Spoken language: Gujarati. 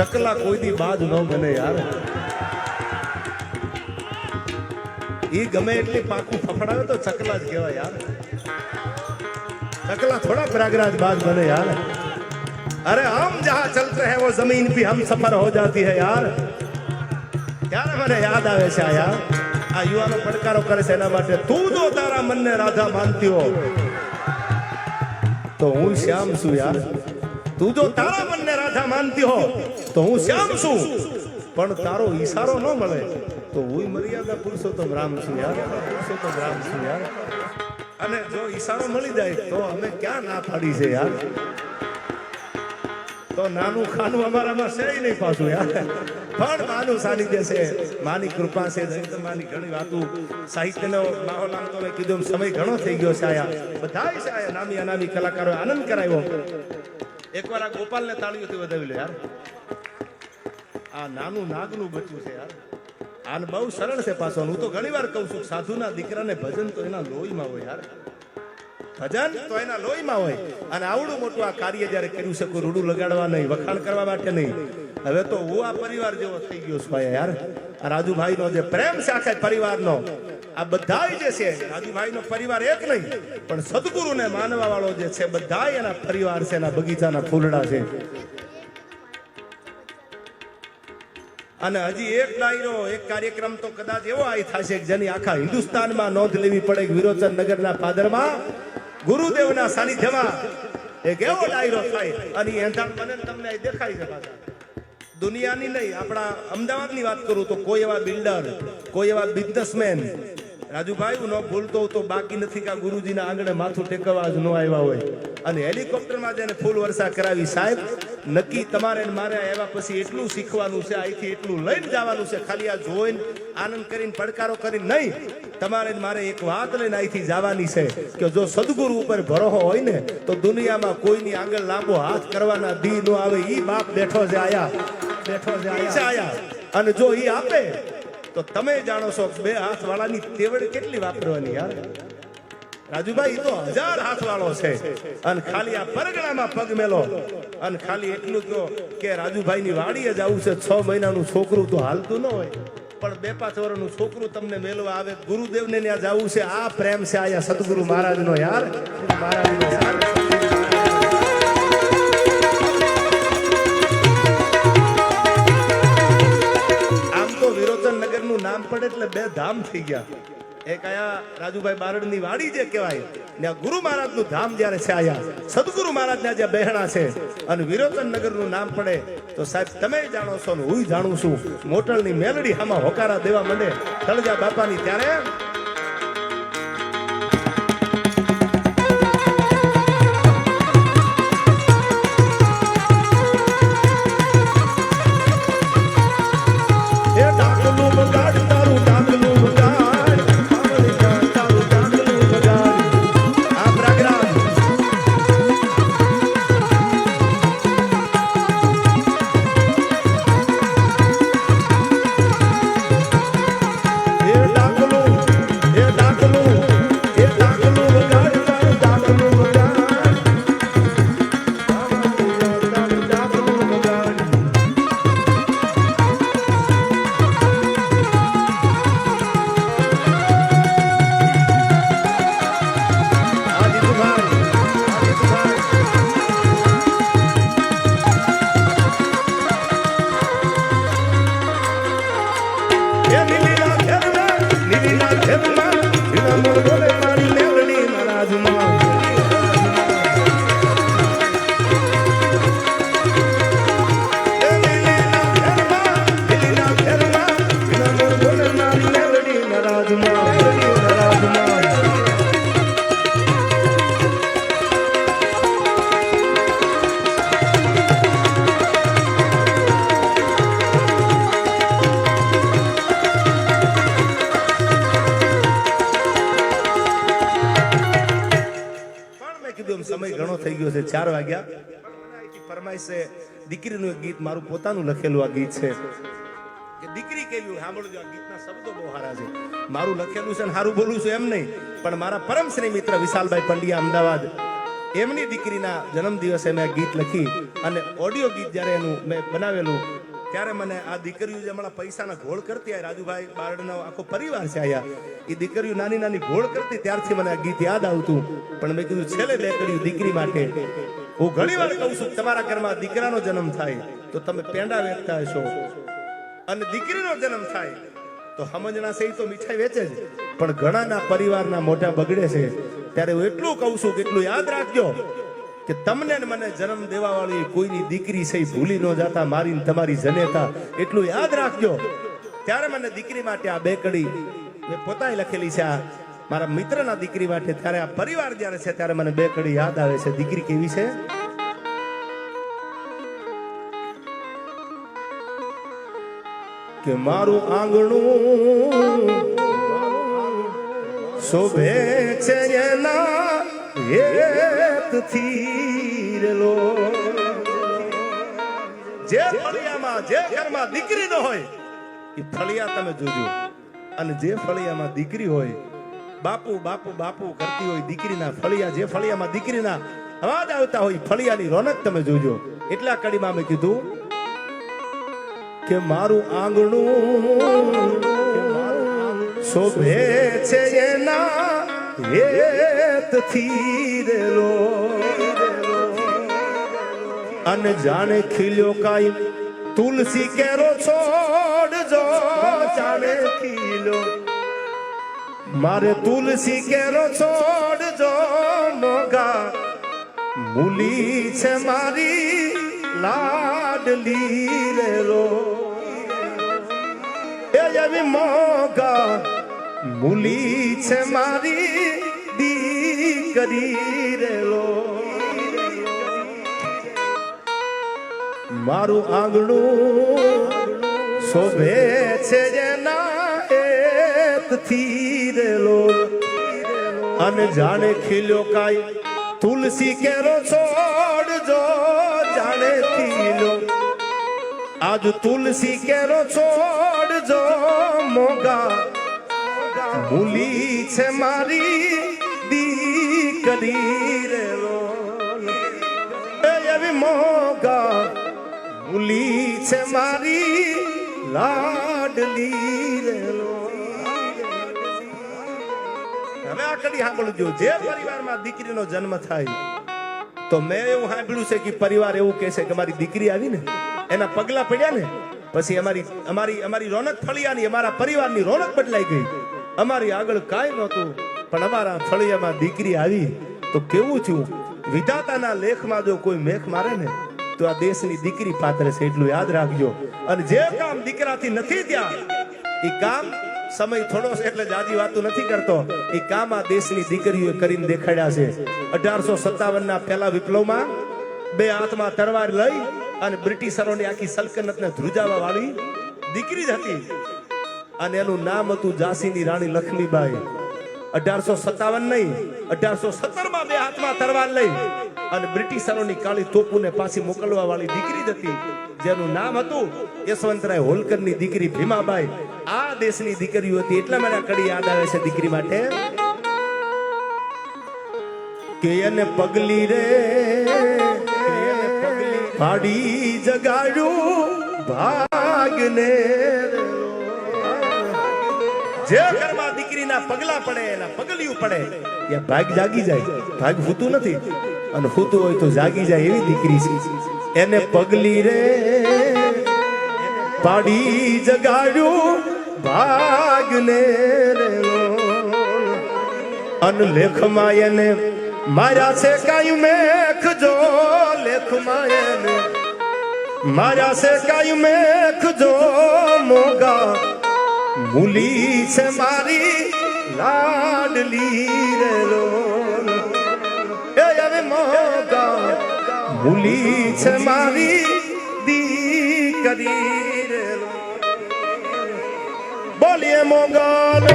ચકલા કોઈ દી બાદ ન બને યાર ઈ ગમે એટલી પાકું ફફડાવે તો ચકલા જ કહેવાય યાર चकला थोड़ा प्रयागराज बात बने यार अरे हम जहाँ चलते हैं वो जमीन भी हम सफर हो जाती है यार ત્યારે મને યાદ આવે છે આ યાર આ યુવાનો પડકારો કરે છે એના માટે તું જો તારા મનને રાધા માનતી હો તો હું શ્યામ છું યાર તું જો તારા મનને રાધા માનતી હો તો હું શ્યામ છું. પણ તારો ઈશારો ન મળે. તો હું મર્યાદા પુરુષોત્તમ રામ છું યાર. પુરુષોત્તમ રામ છું યાર. અને જો ઈશારો મળી જાય તો અમે ક્યાં ના પાડી છે યાર? તો નાનું ખાનું અમારામાં છે નહીં પાછું યાર. પણ માનું સાનિધ્ય છે. માની કૃપા છે. માની ઘણી વાતો. સાહિત્યનો માહોલ આમ તો કીધું સમય ઘણો થઈ ગયો છે આયા. બધાય છે આયા. નામી અનામી કલાકારો આનંદ કરાવ્યો. એકવાર આ ગોપાલને તાળીઓથી વધાવી લે યાર. આ નાનું નાગનું બચ્યું છે યાર. આને બહુ સરળ છે પાછો હું તો ઘણી વાર કહું છું સાધુના દીકરાને ભજન તો એના લોહીમાં હોય યાર. ભજન તો એના લોહીમાં હોય. અને આવડું મોટું આ કાર્ય જ્યારે કર્યું છે, કોઈ રૂડું લગાડવા નહીં, વખાણ કરવા માટે નહીં. હવે તો હું આ પરિવાર જેવો થઈ ગયો છું યાર. આ રાજુભાઈનો જે પ્રેમ છે આખા પરિવારનો આ બધા જે છે રાજુભાઈનો પરિવાર એક નહીં, પણ સદગુરુને માનવા વાળો જે છે બધા એના પરિવાર છે, એના બગીચાના ફૂલડા છે. અને હજી એક ડાયરો, એક કાર્યક્રમ તો કદાચ એવો આવી થશે કે જેની આખા હિન્દુસ્તાનમાં નોંધ લેવી પડે કે વિરોચન નગરના પાદરમાં ગુરુદેવના સાનિધ્યમાં એક એવો ડાયરો થાય. અને એંધાણ બને તમને દેખાય છે દુનિયાની નહીં, આપણા અમદાવાદની વાત કરું તો કોઈ એવા બિલ્ડર, કોઈ એવા બિઝનેસમેન રાજુભાઈ હું ન ભૂલતો તો બાકી નથી કે ગુરુજીના આંગણે માથું ટેકવા જ ન આવ્યા હોય. અને હેલિકોપ્ટરમાં જેને ફૂલ વર્ષા કરાવી સાહેબ નક્કી તમારે મારે આવ્યા પછી એટલું શીખવાનું છે અહીંથી એટલું લઈને જવાનું છે ખાલી આ જોઈને આનંદ કરીને પડકારો કરીને નહીં. તમારે મારે એક વાત લઈને અહીંથી જવાની છે કે જો સદગુરુ ઉપર ભરોહો હોય ને તો દુનિયામાં કોઈની આગળ લાંબો હાથ કરવાના દી નો આવે. ઈ બાપ બેઠો છે આયા. બેઠો છે આયા. છે આયા. અને જો ઈ આપે તો તમે જાણો છો બે હાથ વાળાની તેવડ કેટલી વાપરવાની યાર રાજુભાઈ તો હજાર હાથ વાળો છે. અને ખાલી આ પરગણામાં પગ મેલો. અને ખાલી એટલું કહો કે રાજુભાઈ ની વાડીએ જવું છે, છ મહિનાનું છોકરું તો હાલતું ન હોય. પણ બે પાંચ વર્ષનું છોકરું તમને મેળવા આવે, ગુરુદેવને ત્યાં જવું છે. આ પ્રેમ છે આયા સદગુરુ મહારાજનો, યાર? મહારાજનો યાર. ધામ થઈ ગયા. એક આયા રાજુભાઈ બારડની વાડી જે કહેવાય, ત્યાં ગુરુ મહારાજનું ધામ જયારે છે આયા, સદગુરુ મહારાજ ના જે બહેણા છે અને વિરોચન નગરનું નામ પડે, તો સાહેબ તમે જાણો છો ને હું જાણું છું મોટલની મેલડી હામાં હોકારા દેવા માંડે, તળજા બાપાની ત્યારે એમ સમય ઘણો થઈ ગયો છે, ચાર વાગ્યા. ફરમાઈશ છે દીકરીનું એક ગીત, મારું પોતાનું લખેલું આ ગીત છે. કે દીકરી કેવી સાંભળજો, આ ગીતના શબ્દો બહુ સારા છે. મારું લખેલું છે સારું બોલું છું એમ નહીં, પણ મારા પરમ શ્રી મિત્ર વિશાલભાઈ પંડ્યા અમદાવાદ, એમની દીકરીના જન્મ દિવસે મેં ગીત લખી અને ઓડિયો ગીત જ્યારે એનું મેં બનાવેલું ત્યારે મને આ દીકરીઓ જે હમણાં પૈસાના ઘોળ કરતી આ રાજુભાઈ બારડનો આખો પરિવાર છે આયા એ દીકરીઓ નાની નાની ઘોળ કરતી ત્યારથી મને આ ગીત યાદ આવતું. પણ મેં કીધું, છેલ્લે બે કર્યું દીકરી માટે. હું ઘણી વાર કહું છું, તમારા ઘરમાં દીકરાનો જન્મ થાય, તો તમે પેંડા વેચતા હશો. અને દીકરીનો જન્મ થાય, તો સમજણા છે તો મીઠાઈ વેચે જ. પણ ઘણાના પરિવારના મોટા બગડે છે. ત્યારે હું એટલું કહું છું કે એટલું યાદ રાખજો. કે તમને મને જન્મ દેવા વાળી કોઈની દીકરી છે ભૂલી ન જાતા મારી તમારી જનેતા. એટલું યાદ રાખજો. ત્યારે મને દીકરી માટે આ બે કડી મેં પોતાએ લખેલી છે આ. મારા મિત્રના દીકરી માટે ત્યારે આ પરિવાર જ્યારે છે ત્યારે મને બે કડી યાદ આવે છે. દીકરી કેવી છે? કે મારું આંગણું શોભે છે એના હેતથી લો. જે ફળિયામાં, જે ઘરમાં દીકરી ન હોય, એ ફળિયા તમે જોજો. અને જે ફળિયામાં દીકરી હોય, બાપુ બાપુ બાપુ કરતી હોય દીકરીના ફળિયા, જે ફળિયામાં દીકરીના અવાજ આવતા હોય ફળિયાની રોનક તમે જોજો. એટલા કડીમાં મેં કીધું કે મારું આંગણું શોભે છે એના હેતથી રેલો અને જાણે ખીલ્યો કાઈ તુલસી કેરો છોડ જો જાણે ખીલ્યો મારે તુલસી કેરો છોડ જો મોગા મૂલી છે મારી લાડલી રેલો એ એવી મોગા મૂલી છે મારી દીકરી રેલો મારું આંગણું શોભે છે જેના હેતથી રેલો અને જાણે ખીલ્યો કાઈ તુલસી કેરો છોડ જો જાણે ખીલ્યો આજ તુલસી કેરો છોડ જો મોગા મૂલી છે મારી એ એવી મોગા મૂલી છે મારી લાડલી રેલો હવે આ કડી સાંભળજો જે પરિવારમાં દીકરીનો જન્મ થાય, તો મેં એવું સાંભળ્યું છે કે પરિવાર એવું કહે છે કે મારી દીકરી આવી ને એના પગલા પડ્યા ને, પછી અમારી અમારી અમારી રોનક ફળિયાની, અમારા પરિવારની રોનક બદલાઈ ગઈ. અમારી આગળ કાંઈ નહોતું. પણ અમારા ફળિયામાં દીકરી આવી તો કેવું થયું? વિધાતાના લેખમાં જો કોઈ મેખ મારે ને, તો આ દેશની દીકરી પાત્ર છે, એટલું યાદ રાખજો. અને જે કામ દીકરાથી નથી ત્યાં એ કામ સમય થોડો છે, એટલે જાજી વાતો નથી કરતો. એ કામ આ દેશની દીકરીઓએ કરીને દેખાડ્યા છે. અઢારસો સત્તાવન ના પહેલા વિપ્લવમાં બે હાથમાં તરવાર લઈ અને બ્રિટિશરોની આખી સલ્તનતને ધ્રુજાવા વાળી દીકરી જ હતી. અને એનું નામ હતું ઝાંસીની રાણી લક્ષ્મીબાઈ. અઢારસો સત્તાવન લઈ અને બ્રિટિશરોની કાળી તોપુને પાછી દીકરી જ આ દેશની દીકરીઓ માટે. કે જગાડ્યું દીકરીના પગલા પડે, એના પગલિયું પડે. એ ભાગ જાગી જાય. ભાગ ફૂતું નથી. અને ફૂતું હોય તો જાગી જાય એવી દીકરી છે. એને પગલી રે પાડી જગાડ્યું ભાગને રે અન લેખમાં એને માર્યા છે કાયું મેખ જો, લેખમાં એને માર્યા છે કાયું મેખ જો, મોગા મૂલી છે મારી લાડલી રે. લો એ હવે મોગા ભૂલી છે મારી દીકરી રે લો. બોલીએ મોગલ